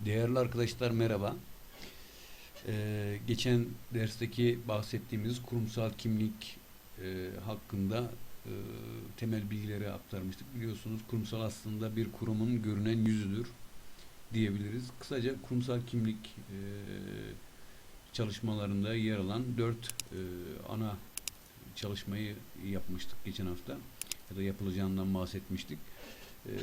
Değerli arkadaşlar merhaba. Ee, geçen dersteki bahsettiğimiz kurumsal kimlik e, hakkında e, temel bilgileri aktarmıştık. Biliyorsunuz kurumsal aslında bir kurumun görünen yüzüdür diyebiliriz. Kısaca kurumsal kimlik e, çalışmalarında yer alan dört e, ana çalışmayı yapmıştık geçen hafta ya da yapılacağından bahsetmiştik. Ee,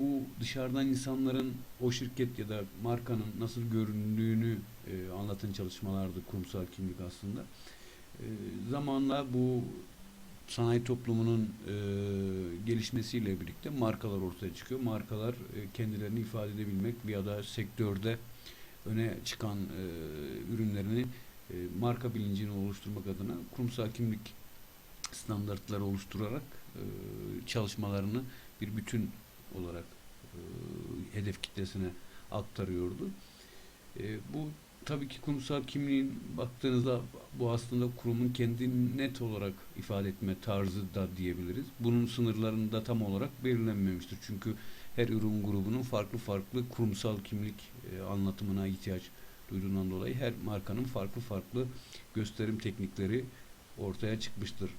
bu dışarıdan insanların o şirket ya da markanın nasıl göründüğünü e, anlatan çalışmalardı kurumsal kimlik aslında. E, zamanla bu sanayi toplumunun e, gelişmesiyle birlikte markalar ortaya çıkıyor. Markalar e, kendilerini ifade edebilmek ya da sektörde öne çıkan e, ürünlerini e, marka bilincini oluşturmak adına kurumsal kimlik standartları oluşturarak e, çalışmalarını bir bütün olarak e, hedef kitlesine aktarıyordu. E, bu tabii ki kurumsal kimliğin baktığınızda bu aslında kurumun kendini net olarak ifade etme tarzı da diyebiliriz. Bunun sınırlarını da tam olarak belirlenmemiştir. Çünkü her ürün grubunun farklı farklı kurumsal kimlik e, anlatımına ihtiyaç duyduğundan dolayı her markanın farklı farklı gösterim teknikleri ortaya çıkmıştır.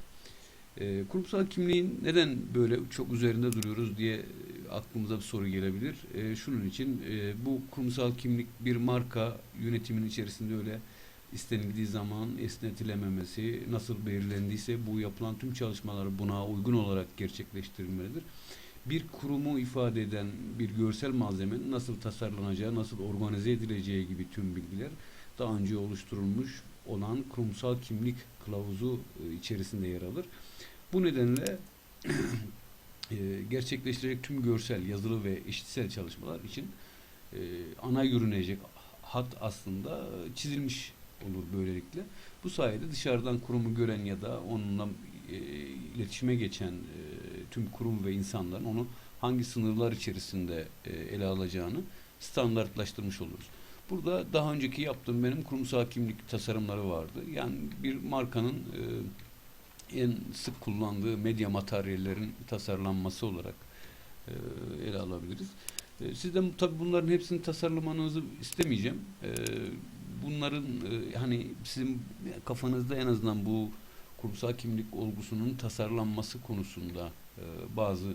E, kurumsal kimliğin neden böyle çok üzerinde duruyoruz diye aklımıza bir soru gelebilir. E, şunun için e, bu kurumsal kimlik bir marka yönetimin içerisinde öyle istenildiği zaman esnetilememesi nasıl belirlendiyse bu yapılan tüm çalışmalar buna uygun olarak gerçekleştirilmelidir. Bir kurumu ifade eden bir görsel malzemenin nasıl tasarlanacağı, nasıl organize edileceği gibi tüm bilgiler daha önce oluşturulmuş olan kurumsal kimlik kılavuzu e, içerisinde yer alır. Bu nedenle e, gerçekleştirecek tüm görsel, yazılı ve işitsel çalışmalar için e, ana yürünecek hat aslında çizilmiş olur böylelikle. Bu sayede dışarıdan kurumu gören ya da onunla iletişime geçen tüm kurum ve insanların onu hangi sınırlar içerisinde ele alacağını standartlaştırmış oluruz. Burada daha önceki yaptığım benim kurumsal kimlik tasarımları vardı. Yani bir markanın e, en sık kullandığı medya materyallerin tasarlanması olarak e, ele alabiliriz. E, sizden tabi bunların hepsini tasarlamanızı istemeyeceğim. E, bunların e, hani sizin kafanızda en azından bu kurumsal kimlik olgusunun tasarlanması konusunda e, bazı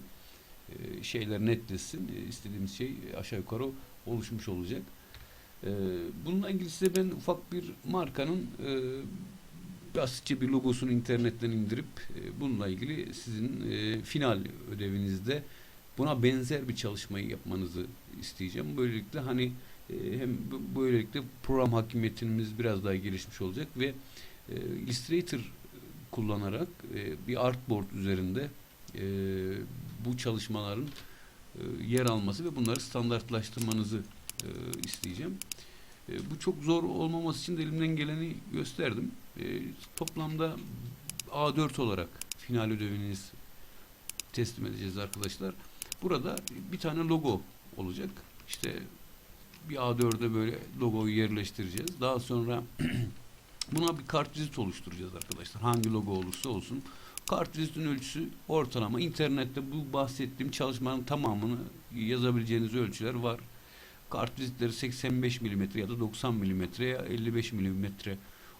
e, şeyler netleşsin. E, istediğimiz şey aşağı yukarı oluşmuş olacak. E, bununla ilgili size ben ufak bir markanın e, basitçe bir logosunu internetten indirip e, bununla ilgili sizin e, final ödevinizde buna benzer bir çalışmayı yapmanızı isteyeceğim. Böylelikle hani e, hem böylelikle program hakimiyetimiz biraz daha gelişmiş olacak ve e, Illustrator kullanarak e, bir artboard üzerinde e, bu çalışmaların e, yer alması ve bunları standartlaştırmanızı e, isteyeceğim. E, bu çok zor olmaması için de elimden geleni gösterdim. E, toplamda A4 olarak final ödeviniz teslim edeceğiz arkadaşlar. Burada bir tane logo olacak. İşte bir A4'e böyle logoyu yerleştireceğiz. Daha sonra buna bir kartvizit oluşturacağız arkadaşlar. Hangi logo olursa olsun. Kartvizitin ölçüsü ortalama. İnternette bu bahsettiğim çalışmanın tamamını yazabileceğiniz ölçüler var. Kartvizitleri 85 mm ya da 90 mm ya 55 mm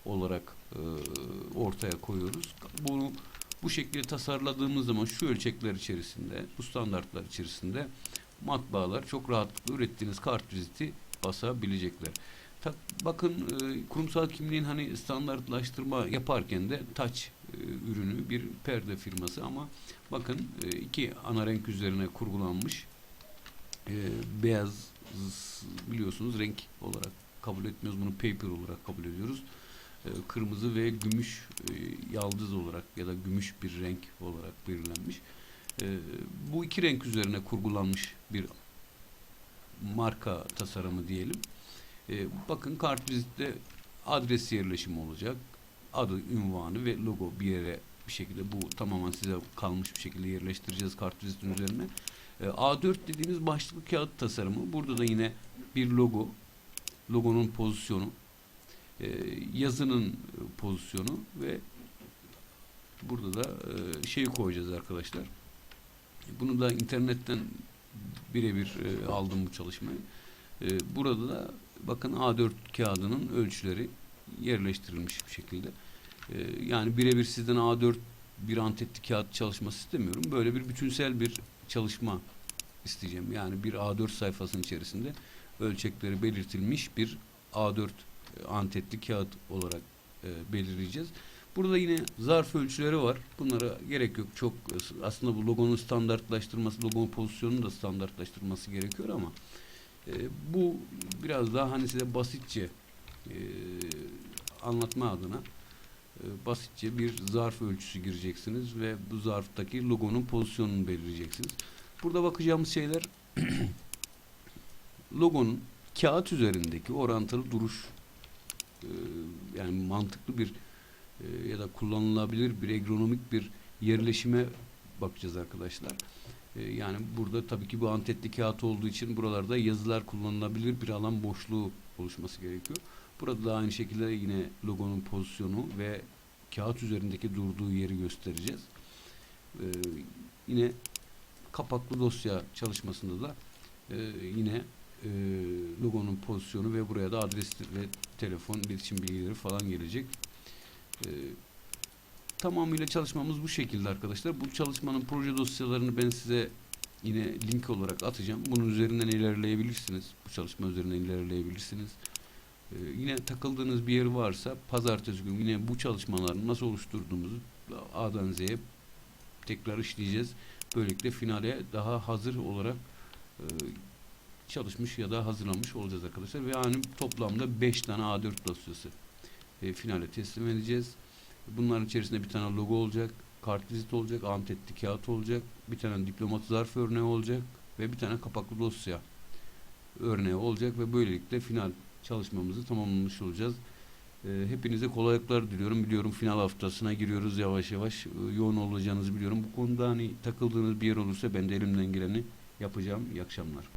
olarak e, ortaya koyuyoruz. Bunu bu şekilde tasarladığımız zaman şu ölçekler içerisinde, bu standartlar içerisinde matbaalar çok rahatlıkla ürettiğiniz kartviziti basabilecekler. Ta- bakın e, kurumsal kimliğin hani standartlaştırma yaparken de Touch e, ürünü bir perde firması ama bakın e, iki ana renk üzerine kurgulanmış e, beyaz biliyorsunuz renk olarak kabul etmiyoruz bunu paper olarak kabul ediyoruz. E, kırmızı ve gümüş e, yaldız olarak ya da gümüş bir renk olarak belirlenmiş. E, bu iki renk üzerine kurgulanmış bir marka tasarımı diyelim. E, bakın kartvizitte adres yerleşimi olacak. Adı, ünvanı ve logo bir yere bir şekilde bu tamamen size kalmış bir şekilde yerleştireceğiz kartvizitin üzerine. E, A4 dediğimiz başlıklı kağıt tasarımı. Burada da yine bir logo, logonun pozisyonu, e, yazının e, pozisyonu ve burada da e, şeyi koyacağız arkadaşlar. Bunu da internetten birebir e, aldım bu çalışmayı. Ee, burada da bakın A4 kağıdının ölçüleri yerleştirilmiş bir şekilde. Ee, yani birebir sizden A4 bir antetli kağıt çalışması istemiyorum. Böyle bir bütünsel bir çalışma isteyeceğim. Yani bir A4 sayfasının içerisinde ölçekleri belirtilmiş bir A4 e, antetli kağıt olarak e, belirleyeceğiz. Burada yine zarf ölçüleri var. Bunlara gerek yok. Çok e, aslında bu logonun standartlaştırması, logonun pozisyonunu da standartlaştırması gerekiyor ama e, bu biraz daha hani size basitçe e, anlatma adına e, basitçe bir zarf ölçüsü gireceksiniz ve bu zarftaki logonun pozisyonunu belirleyeceksiniz. Burada bakacağımız şeyler logonun kağıt üzerindeki orantılı duruş e, yani mantıklı bir e, ya da kullanılabilir bir ergonomik bir yerleşime bakacağız arkadaşlar. E, yani burada tabii ki bu antetli kağıt olduğu için buralarda yazılar kullanılabilir bir alan boşluğu oluşması gerekiyor. Burada da aynı şekilde yine logonun pozisyonu ve kağıt üzerindeki durduğu yeri göstereceğiz. E, yine kapaklı dosya çalışmasında da e, yine e, logonun pozisyonu ve buraya da adres ve telefon iletişim bilgileri falan gelecek. E, tamamıyla çalışmamız bu şekilde arkadaşlar. Bu çalışmanın proje dosyalarını ben size yine link olarak atacağım. Bunun üzerinden ilerleyebilirsiniz. Bu çalışma üzerinden ilerleyebilirsiniz. E, yine takıldığınız bir yer varsa pazartesi günü yine bu çalışmaları nasıl oluşturduğumuzu A'dan Z'ye tekrar işleyeceğiz. Böylelikle finale daha hazır olarak e, çalışmış ya da hazırlamış olacağız arkadaşlar. Ve yani toplamda 5 tane A4 dosyası e, finale teslim edeceğiz. Bunların içerisinde bir tane logo olacak, kartvizit olacak, antetli kağıt olacak, bir tane diplomat zarf örneği olacak ve bir tane kapaklı dosya örneği olacak ve böylelikle final çalışmamızı tamamlamış olacağız. E, hepinize kolaylıklar diliyorum. Biliyorum final haftasına giriyoruz yavaş yavaş. E, yoğun olacağınızı biliyorum. Bu konuda hani takıldığınız bir yer olursa ben de elimden geleni yapacağım. İyi akşamlar.